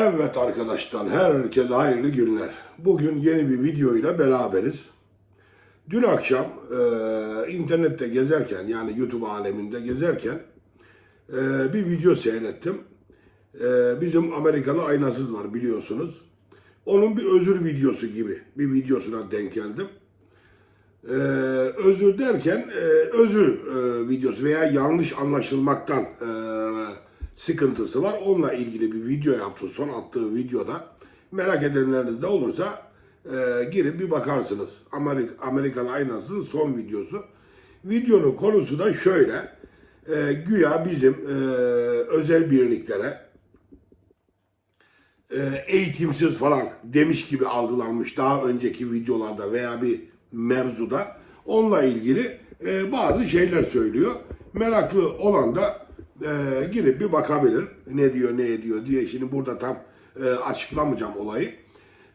Evet arkadaşlar, herkese hayırlı günler. Bugün yeni bir video ile beraberiz. Dün akşam e, internette gezerken, yani YouTube aleminde gezerken e, bir video seyrettim. E, bizim Amerikalı aynasız var biliyorsunuz. Onun bir özür videosu gibi bir videosuna denk geldim. Ee, özür derken e, özür e, videosu veya yanlış anlaşılmaktan e, sıkıntısı var. Onunla ilgili bir video yaptı. Son attığı videoda. Merak edenleriniz de olursa e, girip bir bakarsınız. Amerika, Amerikalı Aynası'nın son videosu. Videonun konusu da şöyle. E, güya bizim e, özel birliklere e, eğitimsiz falan demiş gibi algılanmış daha önceki videolarda veya bir mevzuda onunla ilgili e, bazı şeyler söylüyor. Meraklı olan da e, girip bir bakabilir. Ne diyor ne ediyor diye şimdi burada tam e, açıklamayacağım olayı.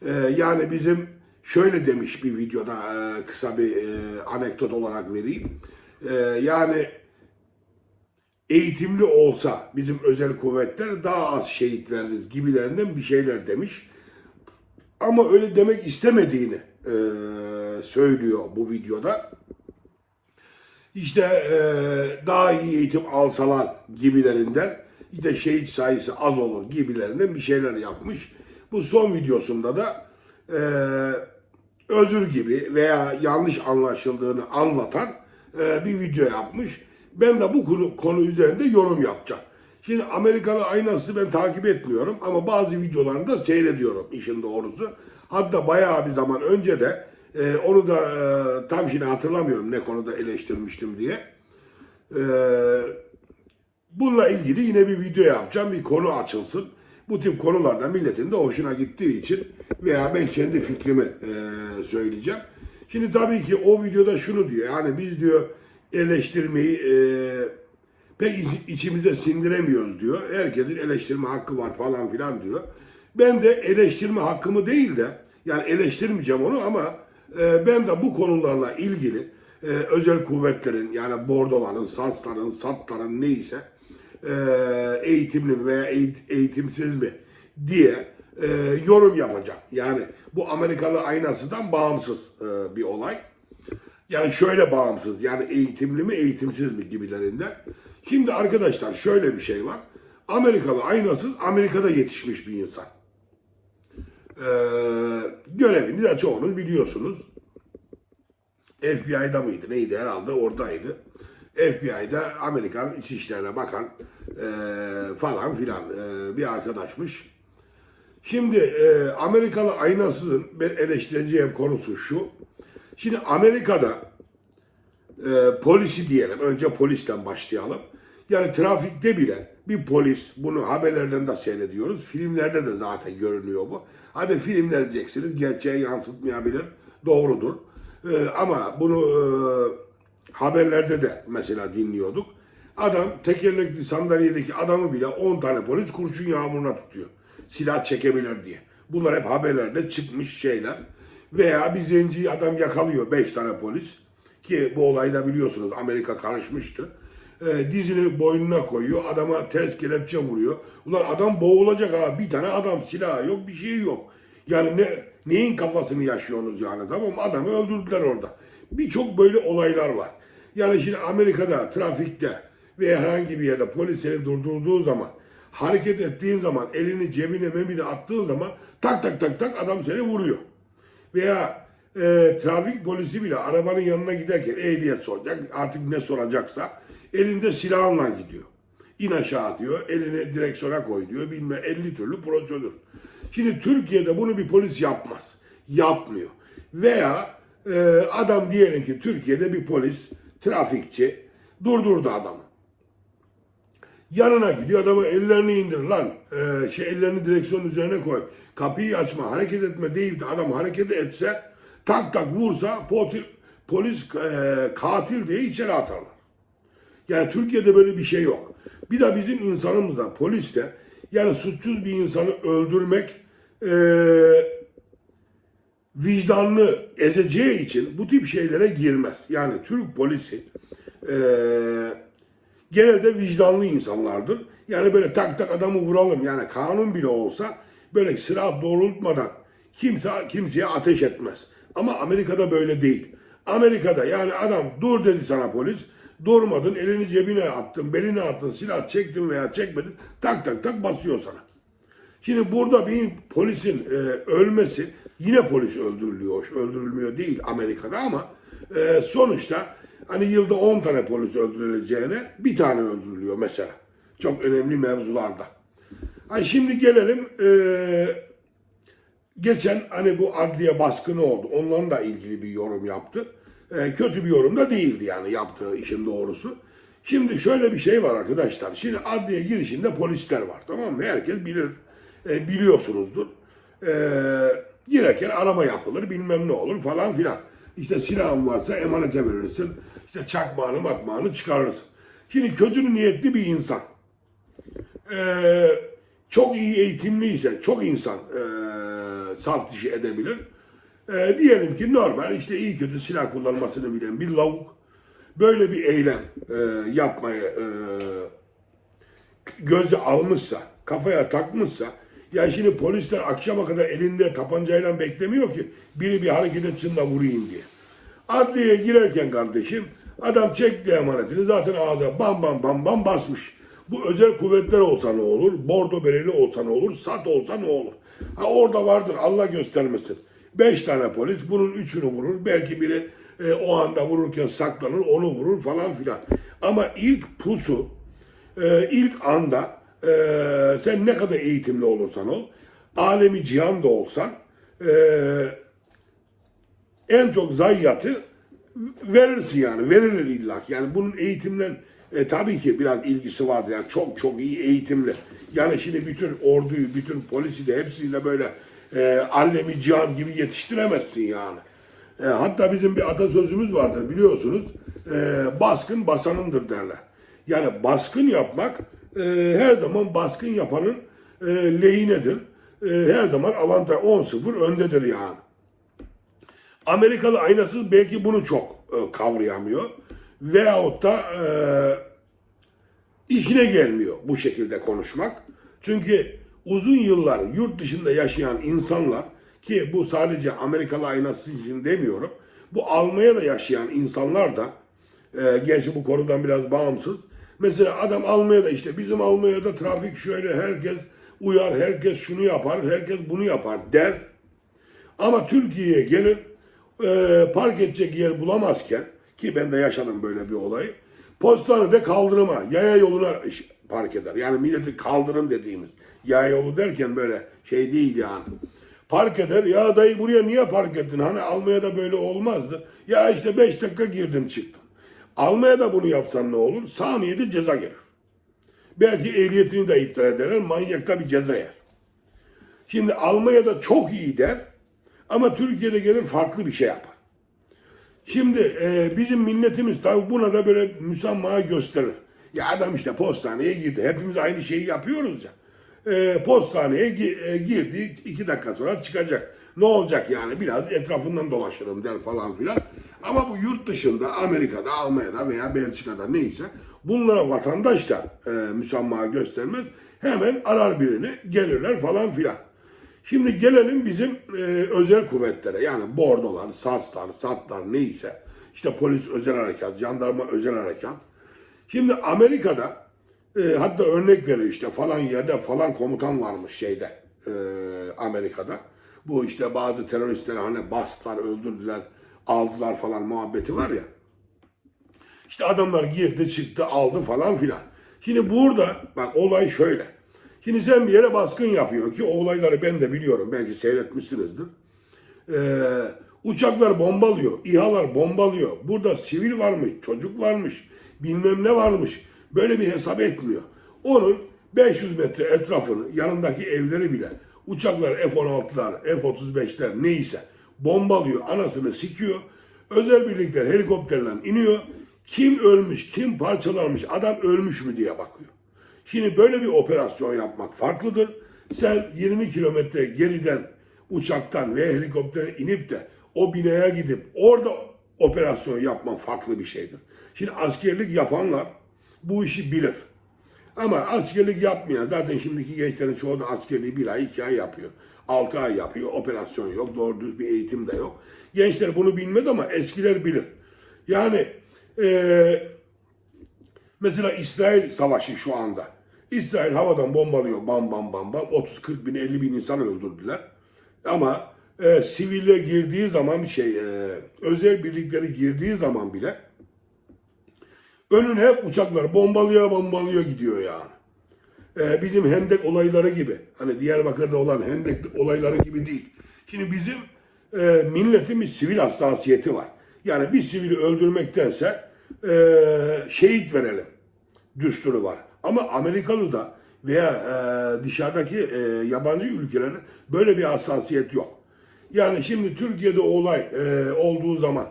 E, yani bizim şöyle demiş bir videoda e, kısa bir e, anekdot olarak vereyim. E, yani eğitimli olsa bizim özel kuvvetler daha az şehit veririz gibilerinden bir şeyler demiş. Ama öyle demek istemediğini e, söylüyor bu videoda. İşte e, daha iyi eğitim alsalar gibilerinden işte şehit sayısı az olur gibilerinden bir şeyler yapmış. Bu son videosunda da e, özür gibi veya yanlış anlaşıldığını anlatan e, bir video yapmış. Ben de bu konu, konu üzerinde yorum yapacağım. Şimdi Amerikalı aynası ben takip etmiyorum ama bazı videolarını da seyrediyorum işin doğrusu. Hatta bayağı bir zaman önce de e, onu da e, tam şimdi hatırlamıyorum ne konuda eleştirmiştim diye. E, bununla ilgili yine bir video yapacağım. Bir konu açılsın. Bu tip konularda milletin de hoşuna gittiği için veya ben kendi fikrimi e, söyleyeceğim. Şimdi tabii ki o videoda şunu diyor. Yani biz diyor eleştirmeyi e, pek iç- içimize sindiremiyoruz diyor. Herkesin eleştirme hakkı var falan filan diyor. Ben de eleştirme hakkımı değil de yani eleştirmeyeceğim onu ama e, ben de bu konularla ilgili e, özel kuvvetlerin yani bordoların, sasların, satların neyse e, eğitimli mi veya eğit- eğitimsiz mi diye e, yorum yapacağım. Yani bu Amerikalı aynasından bağımsız bir olay. Yani şöyle bağımsız yani eğitimli mi eğitimsiz mi gibilerinden. Şimdi arkadaşlar şöyle bir şey var. Amerikalı aynasız Amerika'da yetişmiş bir insan. Ee, görevini de çoğunuz biliyorsunuz. FBI'da mıydı neydi herhalde oradaydı. FBI'da Amerikan iç işlerine bakan e, falan filan e, bir arkadaşmış. Şimdi e, Amerikalı aynasızın ben eleştireceğim konusu şu. Şimdi Amerika'da e, polisi diyelim. Önce polisten başlayalım. Yani trafikte bile bir polis, bunu haberlerden de seyrediyoruz. Filmlerde de zaten görünüyor bu. Hadi filmler diyeceksiniz, gerçeği yansıtmayabilir. Doğrudur. E, ama bunu e, haberlerde de mesela dinliyorduk. Adam tekerlekli sandalyedeki adamı bile 10 tane polis kurşun yağmuruna tutuyor. Silah çekebilir diye. Bunlar hep haberlerde çıkmış şeyler. Veya bir zenciyi adam yakalıyor 5 tane polis. Ki bu olayda biliyorsunuz Amerika karışmıştı. Ee, dizini boynuna koyuyor. Adama ters kelepçe vuruyor. Ulan adam boğulacak ha. Bir tane adam silahı yok bir şey yok. Yani ne, neyin kafasını yaşıyorsunuz yani tamam mı? Adamı öldürdüler orada. Birçok böyle olaylar var. Yani şimdi Amerika'da trafikte veya herhangi bir yerde polis seni durdurduğu zaman hareket ettiğin zaman elini cebine memine attığın zaman tak tak tak tak adam seni vuruyor. Veya e, trafik polisi bile arabanın yanına giderken ehliyet soracak artık ne soracaksa elinde silahınla gidiyor. İn aşağı diyor, elini direksiyona koy diyor, bilmem 50 türlü prosedür. Şimdi Türkiye'de bunu bir polis yapmaz. Yapmıyor. Veya e, adam diyelim ki Türkiye'de bir polis, trafikçi durdurdu adamı. Yanına gidiyor adama ellerini indir lan. Ee, şey ellerini direksiyonun üzerine koy. Kapıyı açma, hareket etme deyip de adam hareket etse tak tak vursa polis, polis e, katil diye içeri atarlar. Yani Türkiye'de böyle bir şey yok. Bir de bizim insanımızda, polis de yani suçsuz bir insanı öldürmek e, vicdanını ezeceği için bu tip şeylere girmez. Yani Türk polisi e, genelde vicdanlı insanlardır. Yani böyle tak tak adamı vuralım yani kanun bile olsa böyle silah doğrultmadan kimse kimseye ateş etmez. Ama Amerika'da böyle değil. Amerika'da yani adam dur dedi sana polis. Durmadın, elini cebine attın, beline attın, silah çektin veya çekmedin, tak tak tak basıyor sana. Şimdi burada bir polisin e, ölmesi yine polis öldürülüyor, öldürülmüyor değil Amerika'da ama e, sonuçta hani yılda 10 tane polis öldürüleceğine bir tane öldürülüyor mesela. Çok önemli mevzularda. Hani şimdi gelelim e, geçen hani bu adliye baskını oldu. Onunla da ilgili bir yorum yaptı. E, kötü bir yorum da değildi yani yaptığı işin doğrusu. Şimdi şöyle bir şey var arkadaşlar. Şimdi adliye girişinde polisler var tamam mı? Herkes bilir, e, biliyorsunuzdur. E, girerken arama yapılır, bilmem ne olur falan filan. İşte silahın varsa emanete verirsin. İşte çakmağını makmağını çıkarırsın. Şimdi kötü niyetli bir insan. E, çok iyi eğitimliyse, çok insan e, saf dişi edebilir. E, diyelim ki normal işte iyi kötü silah kullanmasını bilen bir lavuk böyle bir eylem e, yapmaya e, göze almışsa, kafaya takmışsa ya şimdi polisler akşama kadar elinde tabancayla beklemiyor ki biri bir hareket etsin vurayım diye. Adliyeye girerken kardeşim adam çekti emanetini zaten ağza bam bam bam bam basmış. Bu özel kuvvetler olsa ne olur? Bordo bereli olsa ne olur? Sat olsa ne olur? Ha orada vardır Allah göstermesin. Beş tane polis bunun üçünü vurur. Belki biri e, o anda vururken saklanır onu vurur falan filan. Ama ilk pusu e, ilk anda e, sen ne kadar eğitimli olursan ol, alemi cihan da olsan e, en çok zayiatı verirsin yani. Verilir illa ki. Yani bunun eğitimden e, tabii ki biraz ilgisi vardır. Yani çok çok iyi eğitimli. Yani şimdi bütün orduyu, bütün polisi de hepsiyle böyle e, allemi cihan gibi yetiştiremezsin yani. E, hatta bizim bir atasözümüz vardır biliyorsunuz. E, baskın basanındır derler. Yani baskın yapmak e, her zaman baskın yapanın e, lehinedir. E, her zaman avantaj 10-0 öndedir yani. Amerikalı aynasız belki bunu çok e, kavrayamıyor. Veyahut da e, işine gelmiyor bu şekilde konuşmak. Çünkü uzun yıllar yurt dışında yaşayan insanlar ki bu sadece Amerikalı aynası için demiyorum. Bu Almanya'da yaşayan insanlar da e, gerçi bu konudan biraz bağımsız. Mesela adam Almanya'da işte bizim Almanya'da trafik şöyle herkes uyar, herkes şunu yapar, herkes bunu yapar der. Ama Türkiye'ye gelir e, park edecek yer bulamazken ki ben de yaşadım böyle bir olayı. Postanede kaldırıma, yaya yoluna park eder. Yani milleti kaldırım dediğimiz yaya yolu derken böyle şey değil yani. Park eder. Ya dayı buraya niye park ettin? Hani Almanya'da böyle olmazdı. Ya işte 5 dakika girdim çıktım. Almanya'da bunu yapsan ne olur? Saniyede ceza gelir. Belki ehliyetini de iptal ederler. Manyakta bir ceza yer. Şimdi Almanya'da çok iyi der ama Türkiye'de gelir farklı bir şey yapar. Şimdi e, bizim milletimiz tabi buna da böyle müsamaha gösterir. Ya adam işte postaneye girdi. Hepimiz aynı şeyi yapıyoruz ya. E, postaneye gi- e, girdi. iki dakika sonra çıkacak. Ne olacak yani? Biraz etrafından dolaşırım der falan filan. Ama bu yurt dışında Amerika'da, Almanya'da veya Belçika'da neyse bunlara vatandaş da e, müsamaha göstermez. Hemen arar birini gelirler falan filan. Şimdi gelelim bizim e, özel kuvvetlere yani bordolar, saslar, satlar neyse işte polis özel harekat, jandarma özel harekat. Şimdi Amerika'da e, hatta örnek veriyor işte falan yerde falan komutan varmış şeyde e, Amerika'da. Bu işte bazı teröristleri hani bastılar, öldürdüler, aldılar falan muhabbeti var ya. İşte adamlar girdi çıktı aldı falan filan. Şimdi burada bak olay şöyle. Şimdi sen bir yere baskın yapıyor ki o olayları ben de biliyorum. Belki seyretmişsinizdir. Ee, uçaklar bombalıyor, İHA'lar bombalıyor. Burada sivil varmış, çocuk varmış, bilmem ne varmış. Böyle bir hesap etmiyor. Onun 500 metre etrafını, yanındaki evleri bile uçaklar F-16'lar, F-35'ler neyse bombalıyor, anasını sikiyor. Özel birlikler helikopterle iniyor. Kim ölmüş, kim parçalanmış, adam ölmüş mü diye bakıyor. Şimdi böyle bir operasyon yapmak farklıdır. Sen 20 kilometre geriden uçaktan ve helikoptere inip de o binaya gidip orada operasyon yapman farklı bir şeydir. Şimdi askerlik yapanlar bu işi bilir. Ama askerlik yapmayan zaten şimdiki gençlerin çoğu da askerliği bir ay iki ay yapıyor. Altı ay yapıyor. Operasyon yok. Doğru düz bir eğitim de yok. Gençler bunu bilmez ama eskiler bilir. Yani eee Mesela İsrail savaşı şu anda. İsrail havadan bombalıyor bam bam bam bam. 30-40 bin 50 bin insan öldürdüler. Ama e, siviller girdiği zaman şey e, özel birlikleri girdiği zaman bile önüne hep uçaklar bombalıyor bombalıyor gidiyor yani. E, bizim Hendek olayları gibi. Hani Diyarbakır'da olan Hendek olayları gibi değil. Şimdi bizim e, milletin sivil hassasiyeti var. Yani bir sivili öldürmektense e, şehit verelim düsturu var. Ama Amerikalı da veya e, dışarıdaki e, yabancı ülkelerde böyle bir hassasiyet yok. Yani şimdi Türkiye'de olay e, olduğu zaman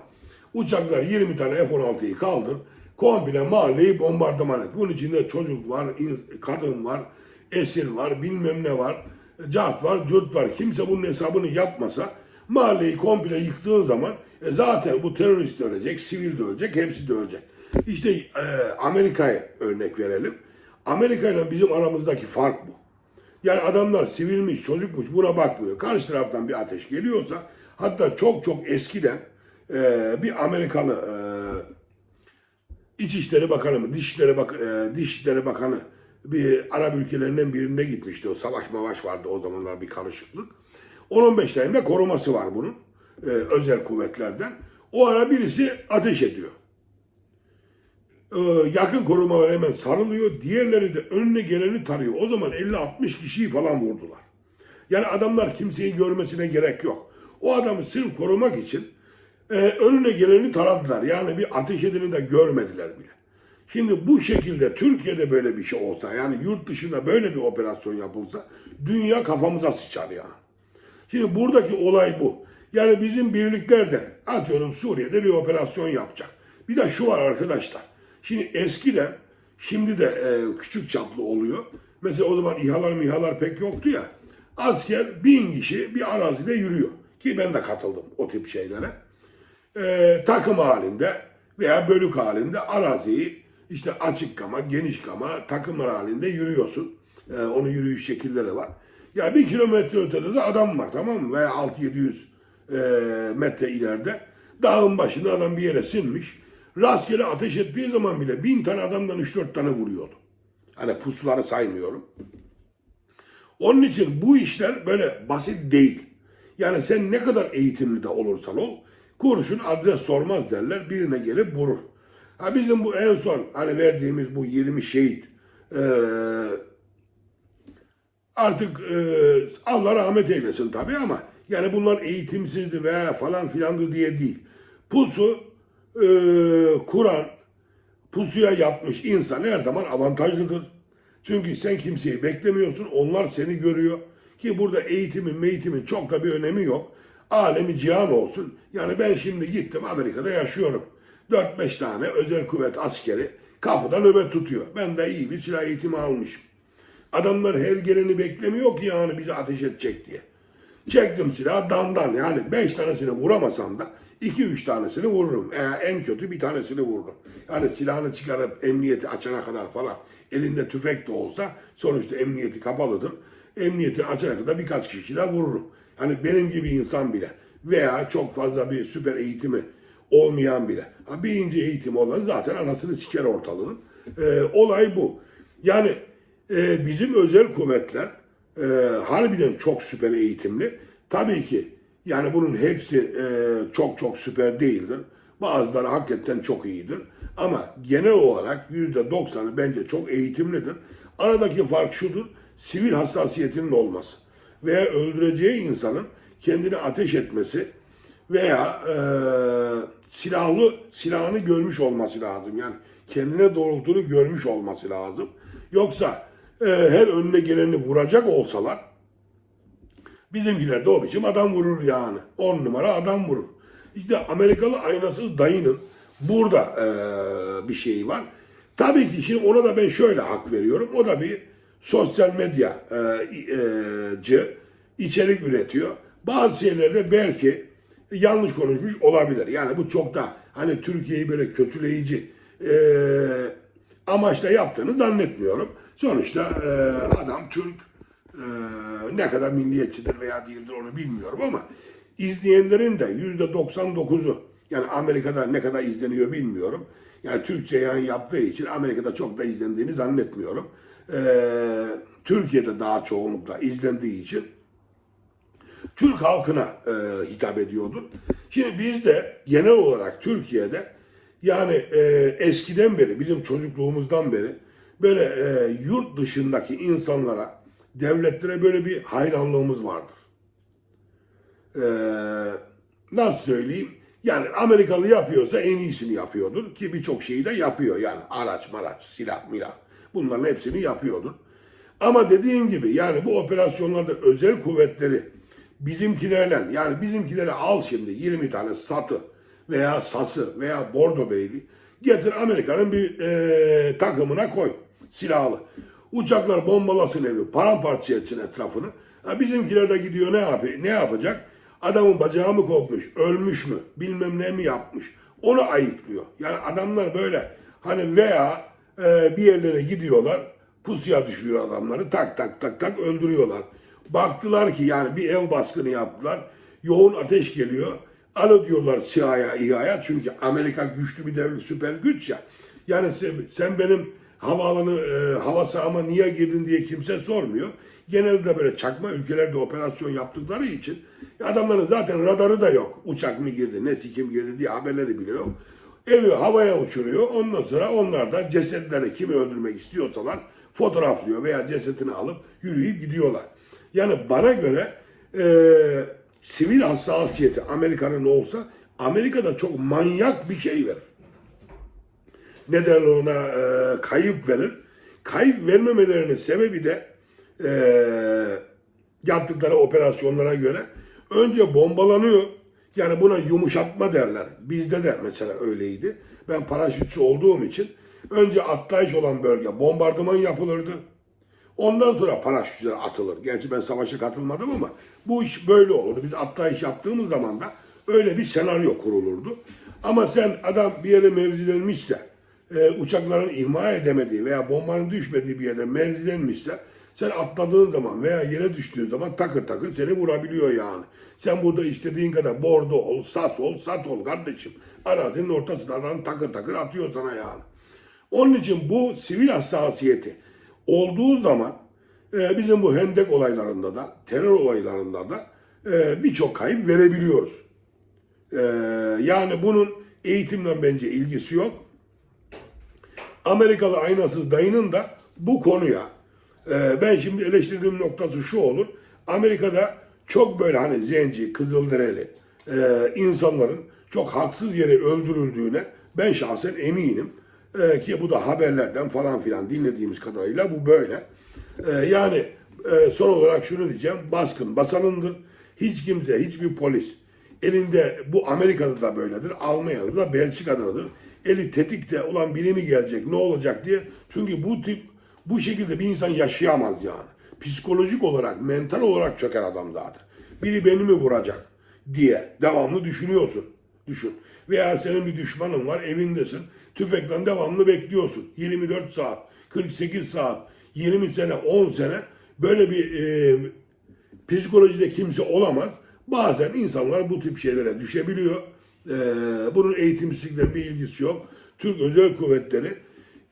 uçaklar 20 tane F-16'yı kaldır, komple mahalleyi bombardıman et. Bunun içinde çocuk var, kadın var, esir var, bilmem ne var, cart var, cürt var. Kimse bunun hesabını yapmasa mahalleyi komple yıktığın zaman e, zaten bu terörist de ölecek, sivil de ölecek, hepsi de ölecek. İşte e, Amerika'ya örnek verelim. Amerika ile bizim aramızdaki fark bu. Yani adamlar sivilmiş, çocukmuş buna bakmıyor. Karşı taraftan bir ateş geliyorsa hatta çok çok eskiden e, bir Amerikalı e, İçişleri Bakanı mı, Dışişleri, Bak e, Dışişleri Bakanı bir Arap ülkelerinden birinde gitmişti. O savaş mavaş vardı o zamanlar bir karışıklık. 10-15 tane de koruması var bunun. e, özel kuvvetlerden. O ara birisi ateş ediyor. Ee, yakın korumalar hemen sarılıyor. Diğerleri de önüne geleni tarıyor. O zaman 50-60 kişiyi falan vurdular. Yani adamlar kimseyi görmesine gerek yok. O adamı sırf korumak için e, önüne geleni taradılar. Yani bir ateş edeni de görmediler bile. Şimdi bu şekilde Türkiye'de böyle bir şey olsa yani yurt dışında böyle bir operasyon yapılsa dünya kafamıza sıçar yani. Şimdi buradaki olay bu. Yani bizim birlikler de atıyorum Suriye'de bir operasyon yapacak. Bir de şu var arkadaşlar. Şimdi eskiden şimdi de e, küçük çaplı oluyor. Mesela o zaman İHA'lar mihalar pek yoktu ya. Asker bin kişi bir arazide yürüyor. Ki ben de katıldım o tip şeylere. E, takım halinde veya bölük halinde araziyi işte açık kama, geniş kama takımlar halinde yürüyorsun. E, onun yürüyüş şekilleri var. Ya bir kilometre ötede de adam var tamam mı? Veya 6-700 e, metre ileride. Dağın başında adam bir yere sinmiş. Rastgele ateş ettiği zaman bile bin tane adamdan 3-4 tane vuruyordu. Hani pusuları saymıyorum. Onun için bu işler böyle basit değil. Yani sen ne kadar eğitimli de olursan ol, kurşun adres sormaz derler, birine gelip vurur. Ha bizim bu en son hani verdiğimiz bu 20 şehit eee, artık eee, Allah rahmet eylesin tabii ama yani bunlar eğitimsizdi veya falan filandı diye değil. Pusu eee, kuran, pusuya yatmış insan her zaman avantajlıdır. Çünkü sen kimseyi beklemiyorsun, onlar seni görüyor. Ki burada eğitimin, meğitimin çok da bir önemi yok. Alemi cihan olsun. Yani ben şimdi gittim Amerika'da yaşıyorum. 4-5 tane özel kuvvet askeri kapıda nöbet tutuyor. Ben de iyi bir silah eğitimi almışım. Adamlar her geleni beklemiyor ki yani bizi ateş edecek diye. Çektim silahı dandan yani 5 tanesini vuramasam da 2-3 tanesini vururum. Eğer en kötü bir tanesini vururum. Yani silahını çıkarıp emniyeti açana kadar falan elinde tüfek de olsa sonuçta emniyeti kapalıdır. Emniyeti açana kadar birkaç kişi de vururum. Hani benim gibi insan bile veya çok fazla bir süper eğitimi olmayan bile. Ha, birinci eğitim olan zaten anasını siker ortalığın. Ee, olay bu. Yani e, bizim özel kuvvetler e, harbiden çok süper eğitimli. Tabii ki yani bunun hepsi e, çok çok süper değildir. Bazıları hakikaten çok iyidir. Ama genel olarak yüzde doksanı bence çok eğitimlidir. Aradaki fark şudur, sivil hassasiyetinin olması veya öldüreceği insanın kendini ateş etmesi veya e, silahlı silahını görmüş olması lazım. Yani kendine doğrultuğunu görmüş olması lazım. Yoksa e, her önüne geleni vuracak olsalar bizimkiler de o biçim adam vurur yani. On numara adam vurur. İşte Amerikalı aynasız dayının burada e, bir şeyi var. Tabii ki şimdi ona da ben şöyle hak veriyorum. O da bir sosyal medya e, e, içerik üretiyor. Bazı şeylerde belki yanlış konuşmuş olabilir. Yani bu çok da hani Türkiye'yi böyle kötüleyici e, amaçla yaptığını zannetmiyorum. Sonuçta adam Türk ne kadar milliyetçidir veya değildir onu bilmiyorum ama izleyenlerin de yüzde 99'u yani Amerika'da ne kadar izleniyor bilmiyorum. Yani Türkçe yayın yaptığı için Amerika'da çok da izlendiğini zannetmiyorum. E, Türkiye'de daha çoğunlukla izlendiği için Türk halkına e, hitap ediyordur. Şimdi biz de genel olarak Türkiye'de yani e, eskiden beri bizim çocukluğumuzdan beri böyle e, yurt dışındaki insanlara devletlere böyle bir hayranlığımız vardır. E, nasıl söyleyeyim? Yani Amerikalı yapıyorsa en iyisini yapıyordur ki birçok şeyi de yapıyor yani araç maraç silah milah bunların hepsini yapıyordur. Ama dediğim gibi yani bu operasyonlarda özel kuvvetleri bizimkilerle yani bizimkileri al şimdi 20 tane satı veya sası veya bordo bereli getir Amerika'nın bir e, takımına koy silahlı. Uçaklar bombalasın evi, paramparça etsin etrafını. Ha, bizimkiler de gidiyor ne yapıyor? Ne yapacak? Adamın bacağı mı kopmuş, ölmüş mü, bilmem ne mi yapmış. Onu ayıklıyor. Yani adamlar böyle hani veya e, bir yerlere gidiyorlar, pusuya düşürüyor adamları, tak tak tak tak öldürüyorlar. Baktılar ki yani bir ev baskını yaptılar. Yoğun ateş geliyor. Alo diyorlar SİHA'ya, İHA'ya. Çünkü Amerika güçlü bir devlet, süper güç ya. Yani sen, sen benim havaalanı, e, hava sahama niye girdin diye kimse sormuyor. Genelde böyle çakma ülkelerde operasyon yaptıkları için adamların zaten radarı da yok. Uçak mı girdi, ne sikim girdi diye haberleri bile yok. Evi havaya uçuruyor. Ondan sonra onlar da cesetleri kimi öldürmek istiyorsalar fotoğraflıyor veya cesetini alıp yürüyüp gidiyorlar. Yani bana göre e, sivil hassasiyeti Amerika'nın olsa Amerika'da çok manyak bir şey verir. Ne derler ona e, kayıp verir. Kayıp vermemelerinin sebebi de e, yaptıkları operasyonlara göre önce bombalanıyor. Yani buna yumuşatma derler. Bizde de mesela öyleydi. Ben paraşütçü olduğum için önce atlayış olan bölge bombardıman yapılırdı. Ondan sonra paraşütçüler atılır. Gerçi ben savaşa katılmadım ama bu iş böyle olurdu. Biz atlayış yaptığımız zaman da öyle bir senaryo kurulurdu. Ama sen adam bir yere mevzilenmişse, e, uçakların ihmal edemediği veya bombanın düşmediği bir yerde mevzilenmişse sen atladığın zaman veya yere düştüğün zaman takır takır seni vurabiliyor yani. Sen burada istediğin kadar bordo ol, sas ol, sat ol kardeşim. Arazinin ortasında adam takır takır atıyor sana yani. Onun için bu sivil hassasiyeti olduğu zaman e, bizim bu hendek olaylarında da, terör olaylarında da e, birçok kayıp verebiliyoruz. E, yani bunun eğitimle bence ilgisi yok. Amerikalı aynasız dayının da bu konuya e, ben şimdi eleştirdiğim noktası şu olur. Amerika'da çok böyle hani zenci, kızılderili e, insanların çok haksız yere öldürüldüğüne ben şahsen eminim. E, ki bu da haberlerden falan filan dinlediğimiz kadarıyla bu böyle. E, yani e, son olarak şunu diyeceğim. Baskın basanındır. Hiç kimse, hiçbir polis elinde bu Amerika'da da böyledir. Almanya'da da Belçika'dadır. Eli tetikte olan biri mi gelecek, ne olacak diye. Çünkü bu tip bu şekilde bir insan yaşayamaz yani. Psikolojik olarak, mental olarak çöker adam zaten. Biri beni mi vuracak diye devamlı düşünüyorsun. Düşün. Veya senin bir düşmanın var, evindesin. Tüfekten devamlı bekliyorsun. 24 saat, 48 saat, 20 sene, 10 sene böyle bir e, psikolojide kimse olamaz. Bazen insanlar bu tip şeylere düşebiliyor. E, bunun eğitimsizlikle bir ilgisi yok. Türk Özel Kuvvetleri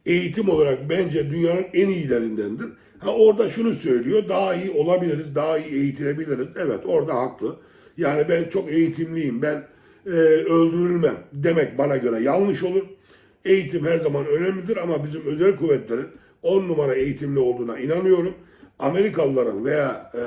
eğitim olarak bence dünyanın en iyilerindendir. Ha orada şunu söylüyor, daha iyi olabiliriz, daha iyi eğitilebiliriz. Evet orada haklı. Yani ben çok eğitimliyim, ben e, öldürülmem demek bana göre yanlış olur. Eğitim her zaman önemlidir ama bizim özel kuvvetlerin 10 numara eğitimli olduğuna inanıyorum. Amerikalıların veya e,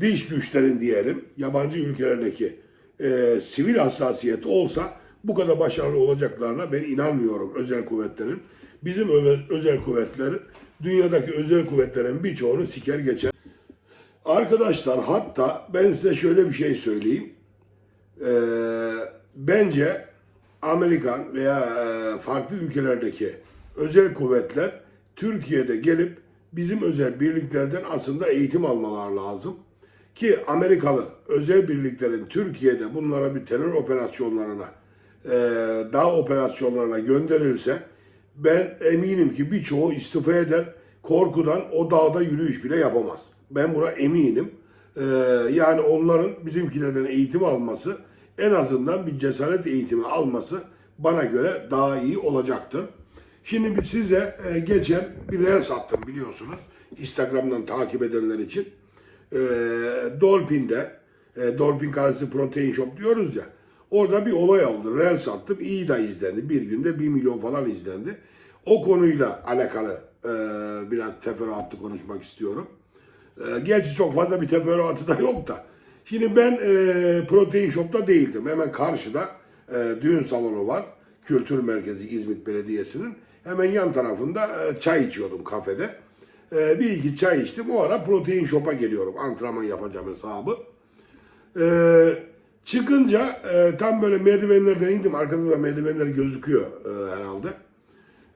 dış güçlerin diyelim, yabancı ülkelerdeki e, sivil hassasiyeti olsa bu kadar başarılı olacaklarına ben inanmıyorum özel kuvvetlerin. Bizim özel, kuvvetler dünyadaki özel kuvvetlerin birçoğunu siker geçer. Arkadaşlar hatta ben size şöyle bir şey söyleyeyim. Ee, bence Amerikan veya e, farklı ülkelerdeki özel kuvvetler Türkiye'de gelip bizim özel birliklerden aslında eğitim almalar lazım. Ki Amerikalı özel birliklerin Türkiye'de bunlara bir terör operasyonlarına, e, dağ operasyonlarına gönderilse ben eminim ki birçoğu istifa eder. Korkudan o dağda yürüyüş bile yapamaz. Ben buna eminim. Ee, yani onların bizimkilerden eğitim alması en azından bir cesaret eğitimi alması bana göre daha iyi olacaktır. Şimdi size e, geçen bir reel attım biliyorsunuz. Instagram'dan takip edenler için. E, Dolphin'de, e, Dolphin karşısı Protein Shop diyoruz ya. Orada bir olay oldu. Reel sattım. iyi de izlendi. Bir günde 1 milyon falan izlendi. O konuyla alakalı e, biraz teferruatlı konuşmak istiyorum. E, gerçi çok fazla bir teferruatı da yok da. Şimdi ben e, Protein Shop'ta değildim. Hemen karşıda e, düğün salonu var. Kültür Merkezi İzmit Belediyesi'nin. Hemen yan tarafında e, çay içiyordum kafede. E, bir iki çay içtim. O ara Protein Shop'a geliyorum. Antrenman yapacağım hesabı. Ee, çıkınca e, tam böyle merdivenlerden indim. Arkada da merdivenler gözüküyor e, herhalde.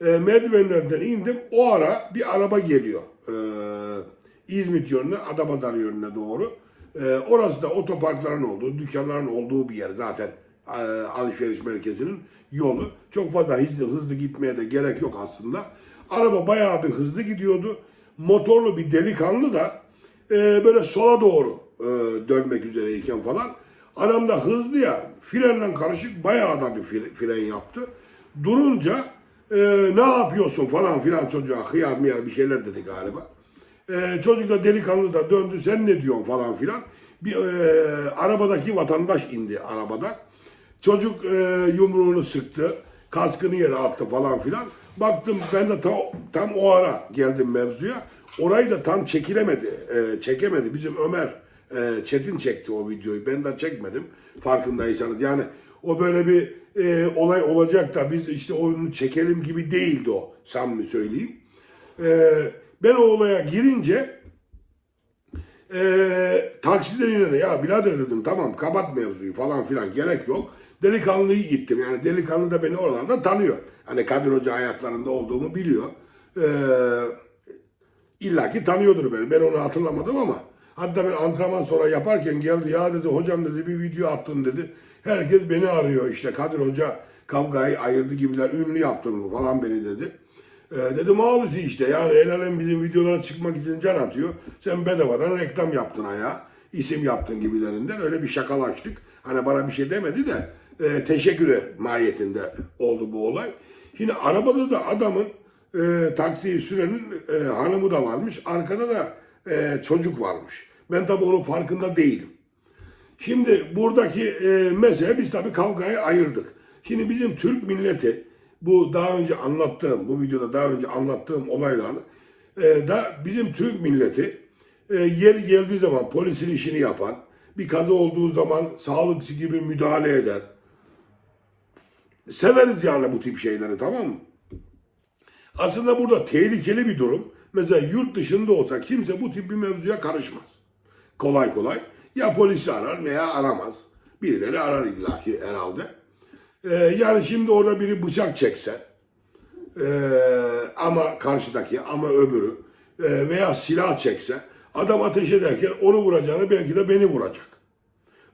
E, merdivenlerden indim. O ara bir araba geliyor. E, İzmit yönüne, Adapazarı yönüne doğru. E, orası da otoparkların olduğu, dükkanların olduğu bir yer zaten. E, alışveriş merkezinin yolu. Çok fazla hızlı, hızlı gitmeye de gerek yok aslında. Araba bayağı bir hızlı gidiyordu. Motorlu bir delikanlı da e, böyle sola doğru e, dönmek üzereyken falan. Adam da hızlı ya frenle karışık bayağı da bir fre- fren yaptı. Durunca e, ne yapıyorsun falan filan çocuğa hıyar mıyar bir şeyler dedi galiba. E, çocuk da delikanlı da döndü sen ne diyorsun falan filan. Bir e, arabadaki vatandaş indi arabadan. Çocuk e, yumruğunu sıktı. Kaskını yere attı falan filan. Baktım ben de tam, tam o ara geldim mevzuya. Orayı da tam çekilemedi. e, çekemedi. Bizim Ömer e, Çetin çekti o videoyu. Ben de çekmedim. Farkındaysanız. Yani o böyle bir e, olay olacak da biz işte onu çekelim gibi değildi o. Samimi söyleyeyim. E, ben o olaya girince e, taksiden inene ya birader dedim tamam kapat mevzuyu falan filan gerek yok. Delikanlıyı gittim yani delikanlı da beni oralarda tanıyor. Hani Kadir Hoca ayaklarında olduğumu biliyor. E, İlla ki tanıyordur beni. Ben onu hatırlamadım ama hatta ben antrenman sonra yaparken geldi ya dedi hocam dedi bir video attın dedi. Herkes beni arıyor işte Kadir Hoca kavgayı ayırdı gibiler ünlü yaptın mı falan beni dedi. Ee, dedim abisi işte yani el alem bizim videolara çıkmak için can atıyor. Sen bedavadan reklam yaptın ayağa. isim yaptın gibilerinden öyle bir şakalaştık. Hani bana bir şey demedi de e, teşekkür mahiyetinde oldu bu olay. Şimdi arabada da adamın e, taksiyi sürenin e, hanımı da varmış. Arkada da e, çocuk varmış. Ben tabii onun farkında değilim. Şimdi buradaki e, mesele biz tabii kavgayı ayırdık. Şimdi bizim Türk milleti bu daha önce anlattığım, bu videoda daha önce anlattığım olaylar e, da bizim Türk milleti e, yeri geldiği zaman polisin işini yapar. Bir kaza olduğu zaman sağlıkçı gibi müdahale eder. Severiz yani bu tip şeyleri tamam mı? Aslında burada tehlikeli bir durum. Mesela yurt dışında olsa kimse bu tip bir mevzuya karışmaz. Kolay kolay. Ya polisi arar veya aramaz. Birileri arar illaki herhalde. Ee, yani şimdi orada biri bıçak çekse ee, ama karşıdaki ama öbürü ee, veya silah çekse adam ateş ederken onu vuracağını belki de beni vuracak.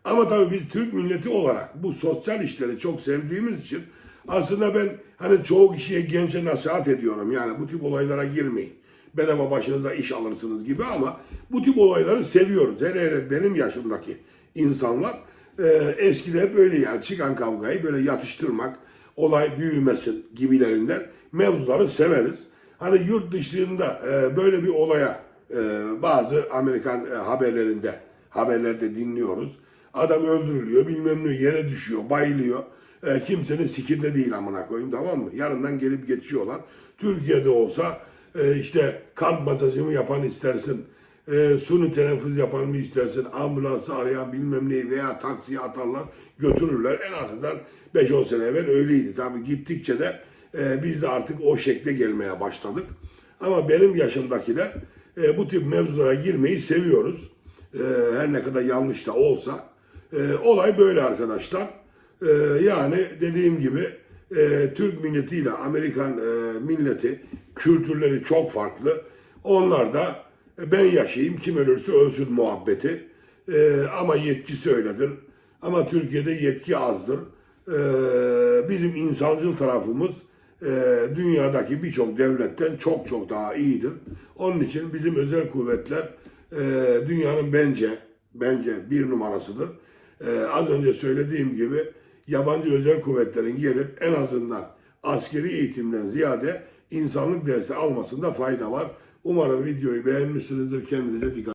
Ama tabii biz Türk milleti olarak bu sosyal işleri çok sevdiğimiz için aslında ben hani çoğu kişiye gence nasihat ediyorum. Yani bu tip olaylara girmeyin. Bedava başınıza iş alırsınız gibi ama bu tip olayları seviyoruz. Hele hele benim yaşımdaki insanlar e, eskiden hep öyle yani çıkan kavgayı böyle yatıştırmak, olay büyümesin gibilerinden mevzuları severiz. Hani yurt dışında e, böyle bir olaya e, bazı Amerikan e, haberlerinde haberlerde dinliyoruz. Adam öldürülüyor, bilmem ne yere düşüyor, bayılıyor. E, kimsenin sikinde değil amına koyayım tamam mı? Yarından gelip geçiyorlar. Türkiye'de olsa e, işte kalp masajı mı yapan istersin, e, suni teneffüs yapan mı istersin, ambulansı arayan bilmem neyi veya taksiye atarlar, götürürler. En azından 5-10 sene evvel öyleydi. Tabii gittikçe de e, biz de artık o şekle gelmeye başladık. Ama benim yaşımdakiler e, bu tip mevzulara girmeyi seviyoruz. E, her ne kadar yanlış da olsa. E, olay böyle arkadaşlar. E, yani dediğim gibi e, Türk milletiyle Amerikan e, milleti kültürleri çok farklı. Onlar da e, ben yaşayayım kim ölürse ölsün muhabbeti. E, ama yetkisi öyledir. Ama Türkiye'de yetki azdır. E, bizim insancıl tarafımız e, dünyadaki birçok devletten çok çok daha iyidir. Onun için bizim özel kuvvetler e, dünyanın bence bence bir numarasıdır. E, az önce söylediğim gibi yabancı özel kuvvetlerin gelip en azından askeri eğitimden ziyade insanlık dersi almasında fayda var. Umarım videoyu beğenmişsinizdir. Kendinize dikkat